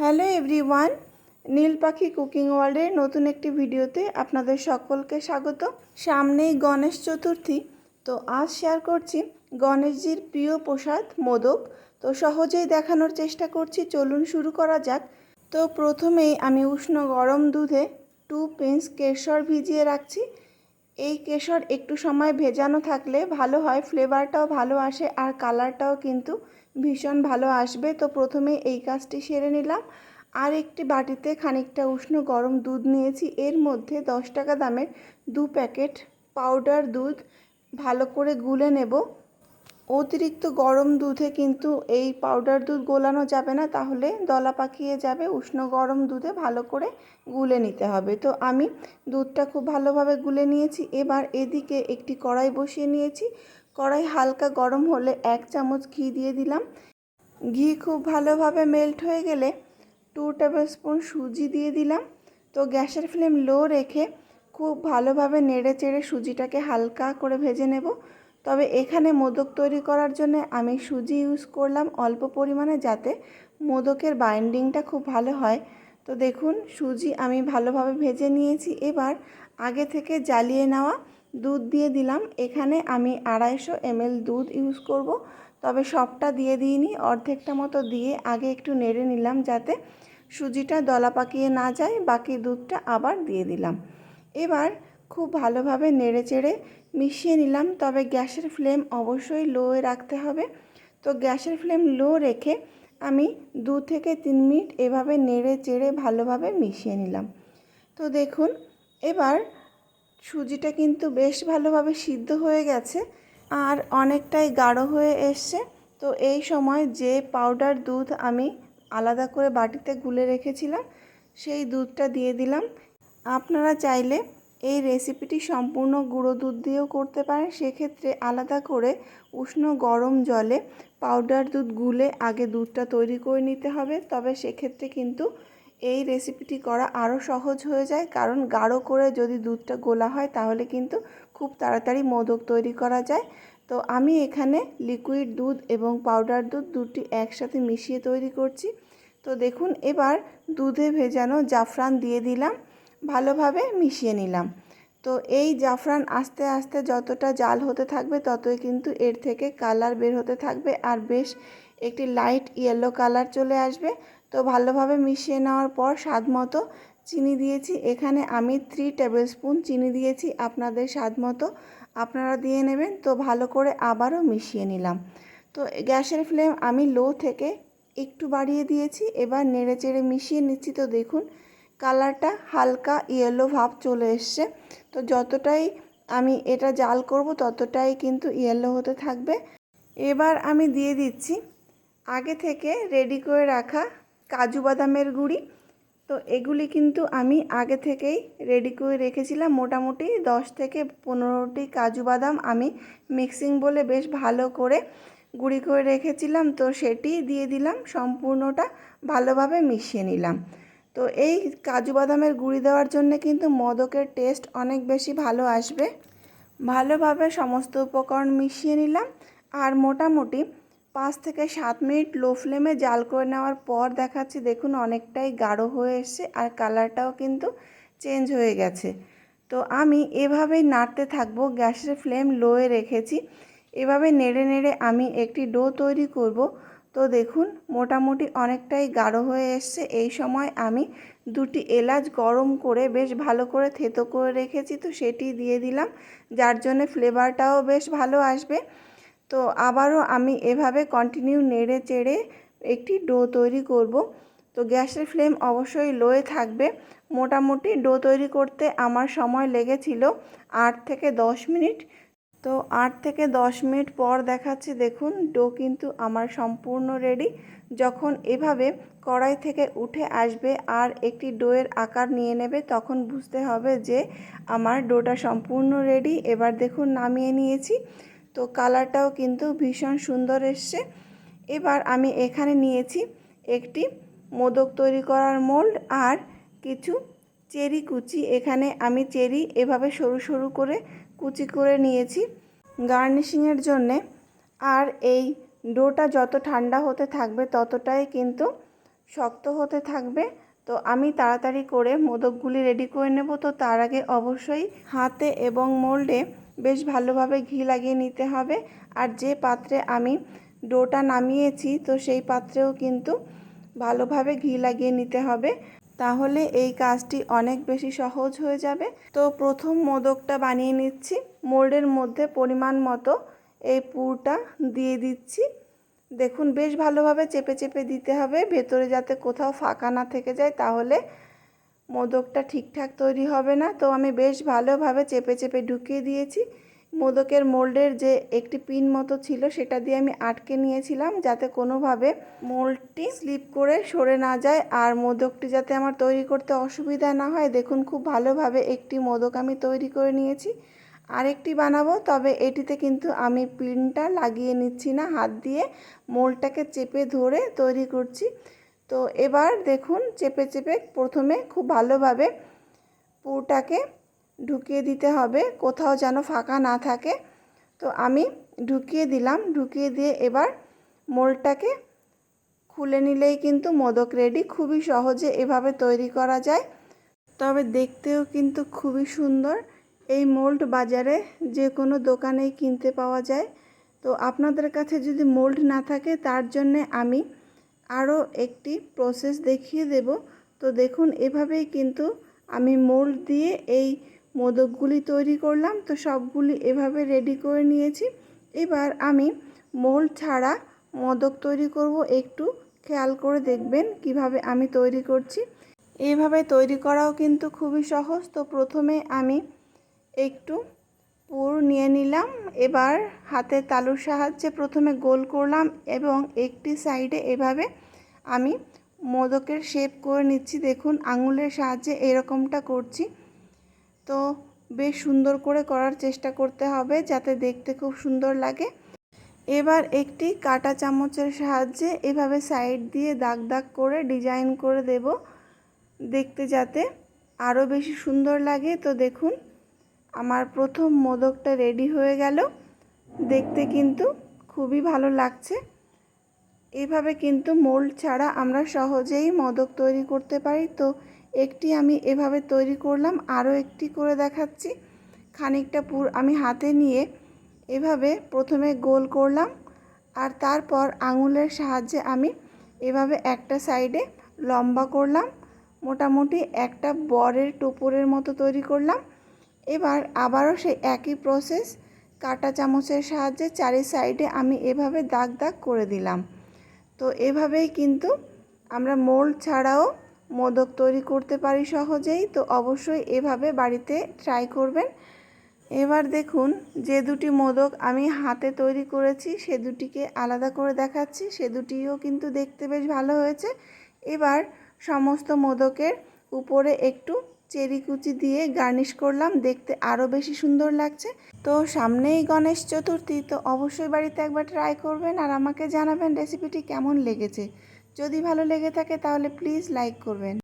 Hello everyone, নীল পাখি cooking ওয়ার্ল্ডের নতুন একটি ভিডিওতে আপনাদের সকলকে স্বাগত। সামনেই গণেশ চতুর্থী, তো আজ শেয়ার করছি গণেশজির প্রিয় প্রসাদ মোদক। তো সহজেই দেখানোর চেষ্টা করছি, চলুন শুরু করা যাক। তো প্রথমেই আমি উষ্ণ গরম দুধে টু পিন্স কেশর ভিজিয়ে রাখছি। এই কেশর একটু সময় ভেজানো থাকলে ভালো হয়, ফ্লেভারটাও ভালো আসে আর কালারটাও কিন্তু ভীষণ ভালো আসবে। তো প্রথমে এই কাজটি সেরে নিলাম। আর একটি বাটিতে খানিকটা উষ্ণ গরম দুধ নিয়েছি। এর মধ্যে দশ টাকা দামের দু প্যাকেট পাউডার দুধ ভালো করে গুলে নেব। অতিরিক্ত গরম দুধে কিন্তু এই পাউডার দুধ গোলানো যাবে না। তাহলে দলা পাকিয়ে যাবে। উষ্ণ গরম দুধে ভালো করে গুলে নিতে হবে। তো আমি দুধটা খুব ভালোভাবে গুলে নিয়েছি। এবার এদিকে একটি কড়াই বসিয়ে নিয়েছি। কড়াই হালকা গরম হলে এক চামচ ঘি দিয়ে দিলাম। ঘি খুব ভালোভাবে মেল্ট হয়ে গেলে টু টেবিল স্পুন সুজি দিয়ে দিলাম। তো গ্যাসের ফ্লেম লো রেখে খুব ভালোভাবে নেড়ে চেড়ে সুজিটাকে হালকা করে ভেজে নেব। তবে এখানে মোদক তৈরি করার জন্য আমি সুজি ইউজ করলাম অল্প পরিমাণে যাতে মোদকের বাইন্ডিংটা খুব ভালো হয়। তো দেখুন, সুজি আমি ভালোভাবে ভেজে নিয়েছি। এবার আগে থেকে জ্বালিয়ে নেওয়া দুধ দিয়ে দিলাম। এখানে আমি আড়াইশো এমএল দুধ ইউজ করব। তবে সবটা দিয়ে দিইনি, অর্ধেকটা মতো দিয়ে আগে একটু নেড়ে নিলাম যাতে সুজিটা দলা পাকিয়ে না যায়। বাকি দুধটা আবার দিয়ে দিলাম। এবার খুব ভালোভাবে নেড়ে চেড়ে মিশিয়ে নিলাম। তবে গ্যাসের ফ্লেম অবশ্যই লোয়ে রাখতে হবে। তো গ্যাসের ফ্লেম লো রেখে আমি দু থেকে তিন মিনিট এভাবে নেড়ে চেড়ে ভালোভাবে মিশিয়ে নিলাম। তো দেখুন, এবার সুজিটা কিন্তু বেশ ভালোভাবে সিদ্ধ হয়ে গেছে আর অনেকটাই গাঢ় হয়ে এসছে। তো এই সময় যে পাউডার দুধ আমি আলাদা করে বাটিতে গুলে রেখেছিলাম, সেই দুধটা দিয়ে দিলাম। আপনারা চাইলে এই রেসিপিটি সম্পূর্ণ গুঁড়ো দুধ দিয়েও করতে পারেন। সেক্ষেত্রে আলাদা করে উষ্ণ গরম জলে পাউডার দুধ গুলে আগে দুধটা তৈরি করে নিতে হবে। তবে সেক্ষেত্রে কিন্তু এই রেসিপিটি করা আরও সহজ হয়ে যায়। কারণ গাঢ় করে যদি দুধটা গোলা হয়, তাহলে কিন্তু খুব তাড়াতাড়ি মোদক তৈরি করা যায়। তো আমি এখানে লিকুইড দুধ এবং পাউডার দুধ দুটি একসাথে মিশিয়ে তৈরি করছি। তো দেখুন, এবার দুধে ভেজানো জাফরান দিয়ে দিলাম। ভালোভাবে মিশিয়ে নিলাম। তো এই জাফরান আস্তে আস্তে যতটা জাল হতে থাকবে, ততই কিন্তু এর থেকে কালার বের হতে থাকবে। আর বেশ একটি লাইট ইয়েলো কালার চলে আসবে। তো ভালোভাবে মিশিয়ে নেওয়ার পর স্বাদ মতো চিনি দিয়েছি। এখানে আমি থ্রি টেবিল স্পুন চিনি দিয়েছি, আপনাদের স্বাদ মতো আপনারা দিয়ে নেবেন। তো ভালো করে আবারও মিশিয়ে নিলাম। তো গ্যাসের ফ্লেম আমি লো থেকে একটু বাড়িয়ে দিয়েছি। এবার নেড়ে চেড়ে মিশিয়ে নিচ্ছি। তো দেখুন, কালারটা হালকা ইয়েলো ভাব চলে এসছে। তো যতটাই আমি এটা জাল করব, ততটাই কিন্তু ইয়েলো হতে থাকবে। এবার আমি দিয়ে দিচ্ছি আগে থেকে রেডি করে রাখা কাজু বাদামের গুঁড়ি। তো এগুলি কিন্তু আমি আগে থেকেই রেডি করে রেখেছিলাম। মোটামুটি দশ থেকে পনেরোটি কাজু বাদাম আমি মিক্সিং বলে বেশ ভালো করে গুঁড়ি করে রেখেছিলাম। তো সেটি দিয়ে দিলাম, সম্পূর্ণটা ভালোভাবে মিশিয়ে নিলাম। তো এই কাজু বাদামের গুঁড়ি দেওয়ার জন্য কিন্তু মদকের টেস্ট অনেক বেশি ভালো আসবে। ভালোভাবে সমস্ত উপকরণ মিশিয়ে নিলাম। আর মোটামুটি পাঁচ থেকে সাত মিনিট লো ফ্লেমে জাল করে নেওয়ার পর দেখাচ্ছি, দেখুন অনেকটাই গাঢ় হয়ে এসছে আর কালারটাও কিন্তু চেঞ্জ হয়ে গেছে। তো আমি এভাবেই নাড়তে থাকব, গ্যাসের ফ্লেম লোয়ে রেখেছি। এভাবে নেড়ে নেড়ে আমি একটি ডো তৈরি করব। তো দেখুন, মোটামুটি অনেকটাই গাঢ় হয়ে এসছে। এই সময় আমি দুটি এলাচ গরম করে বেশ ভালো করে থেতো করে রেখেছি, তো সেটি দিয়ে দিলাম, যার জন্য ফ্লেভারটাও বেশ ভালো আসবে। তো আবারও আমি এভাবে কন্টিনিউ নেড়ে চেড়ে একটি ডো তৈরি করব। তো গ্যাসের ফ্লেম অবশ্যই লোয়ে থাকবে। মোটামুটি ডো তৈরি করতে আমার সময় লেগেছিল আট থেকে দশ মিনিট। তো আট থেকে দশ মিনিট পর দেখাচ্ছি, দেখুন ডো কিন্তু আমার সম্পূর্ণ রেডি যখন এভাবে কড়াই থেকে উঠে আসবে আর একটি ডোয়ের আকার নিয়ে নেবে, তখন বুঝতে হবে যে আমার ডোটা সম্পূর্ণ রেডি এবার দেখুন, নামিয়ে নিয়েছি। তো কালারটাও কিন্তু ভীষণ সুন্দর এসছে। এবার আমি এখানে নিয়েছি একটি মোদক তৈরি করার মোল্ড আর কিছু চেরি কুচি। এখানে আমি চেরি এভাবে সরু সরু করে কুচি করে নিয়েছি। গার্নিশিংয়ের জন্যে আর এই ডোটা যত ঠান্ডা হতে থাকবে ততটাই কিন্তু শক্ত হতে থাকবে। তো আমি তাড়াতাড়ি করে মোদকগুলি রেডি করে নেব। তো তার আগে অবশ্যই হাতে এবং মোল্ডে বেশ ভালোভাবে ঘি লাগিয়ে নিতে হবে। আর যে পাত্রে আমি ডোটা নামিয়েছি, তো সেই পাত্রেও কিন্তু ভালোভাবে ঘি লাগিয়ে নিতে হবে। তাহলে এই কাজটি অনেক বেশি সহজ হয়ে যাবে। তো প্রথম মোদকটা বানিয়ে নিচ্ছি। মোল্ডের মধ্যে পরিমাণ মতো এই পুরটা দিয়ে দিচ্ছি। দেখুন, বেশ ভালোভাবে চেপে চেপে দিতে হবে। ভেতরে যাতে কোথাও ফাঁকা না থেকে যায়, তাহলে মোদকটা ঠিকঠাক তৈরি হবে না। তো আমি বেশ ভালোভাবে চেপে চেপে ঢুকিয়ে দিয়েছি। মোদকের মোল্ডের যে একটি পিন মতো ছিল সেটা দিয়ে আমি আটকে নিয়েছিলাম যাতে কোনোভাবে মোল্ডটি স্লিপ করে সরে না যায় আর মোদকটি যাতে আমার তৈরি করতে অসুবিধা না হয়। দেখুন, খুব ভালোভাবে একটি মোদক আমি তৈরি করে নিয়েছি। আরেকটি বানাবো, তবে এটিতে কিন্তু আমি পিনটা লাগিয়ে নিচ্ছি না। হাত দিয়ে মোলটাকে চেপে ধরে তৈরি করছি। তো এবার দেখুন চেপে চেপে প্রথমে খুব ভালোভাবে পুরটাকে ঢুকিয়ে দিতে হবে, কোথাও যেন ফাঁকা না থাকে। তো আমি ঢুকিয়ে দিলাম, ঢুকিয়ে দিয়ে এবার মোলটাকে খুলে নিলেই কিন্তু মোদক রেডি। খুবই সহজে এভাবে তৈরি করা যায়। তবে দেখতেও কিন্তু খুবই সুন্দর এই মোল্ড বাজারে যে কোনো দোকানেই কিনতে পাওয়া যায়। তো আপনাদের কাছে যদি মোল্ড না থাকে, তার জন্যে আমি আরও একটি প্রসেস দেখিয়ে দেব। তো দেখুন, এভাবেই কিন্তু আমি মোল্ড দিয়ে এই মোদকগুলি তৈরি করলাম। তো সবগুলি এভাবে রেডি করে নিয়েছি। এবার আমি মোল্ড ছাড়া মোদক তৈরি করব। একটু খেয়াল করে দেখবেন কীভাবে আমি তৈরি করছি। এইভাবে তৈরি করাও কিন্তু খুবই সহজ। তো প্রথমে আমি একটু পুর নিয়ে নিলাম। এবার হাতের তালুর সাহায্যে প্রথমে গোল করলাম এবং একটি সাইডে এভাবে আমি মোদকের শেপ করে নিচ্ছি। দেখুন, আঙুলের সাহায্যে এরকমটা করছি। তো বেশ সুন্দর করে করার চেষ্টা করতে হবে যাতে দেখতে খুব সুন্দর লাগে। এবার একটি কাটা চামচের সাহায্যে এভাবে সাইড দিয়ে দাগ দাগ করে ডিজাইন করে দেব। দেখতে যাতে আরও বেশি সুন্দর লাগে। তো দেখুন আমার প্রথম মোদকটা রেডি হয়ে গেল। দেখতে কিন্তু খুবই ভালো লাগছে। এভাবে কিন্তু মোল্ড ছাড়া আমরা সহজেই মোদক তৈরি করতে পারি। তো একটি আমি এভাবে তৈরি করলাম, আরও একটি করে দেখাচ্ছি। খানিকটা পুর আমি হাতে নিয়ে এভাবে প্রথমে গোল করলাম আর তারপর আঙুলের সাহায্যে আমি এভাবে একটা সাইডে লম্বা করলাম। মোটামুটি একটা বরের টোপরের মতো তৈরি করলাম। এবার আবারও সেই একই প্রসেস কাটা চামচের সাহায্যে চারি সাইডে আমি এভাবে দাগ দাগ করে দিলাম। তো এভাবেই কিন্তু আমরা মোল্ড ছাড়াও মোদক তৈরি করতে পারি সহজেই। তো অবশ্যই এভাবে বাড়িতে ট্রাই করবেন। এবার দেখুন, যে দুটি মোদক আমি হাতে তৈরি করেছি, সে দুটিকে আলাদা করে দেখাচ্ছি। সে দুটিও কিন্তু দেখতে বেশ ভালো হয়েছে। এবার সমস্ত মোদকের উপরে একটু চেরি কুচি দিয়ে গার্নিশ করলাম, দেখতে আরও বেশি সুন্দর লাগছে। তো সামনেই গণেশ চতুর্থী, তো অবশ্যই বাড়িতে একবার ট্রাই করবেন আর আমাকে জানাবেন রেসিপিটি কেমন লেগেছে। যদি ভালো লেগে থাকে তাহলে প্লিজ লাইক করবেন।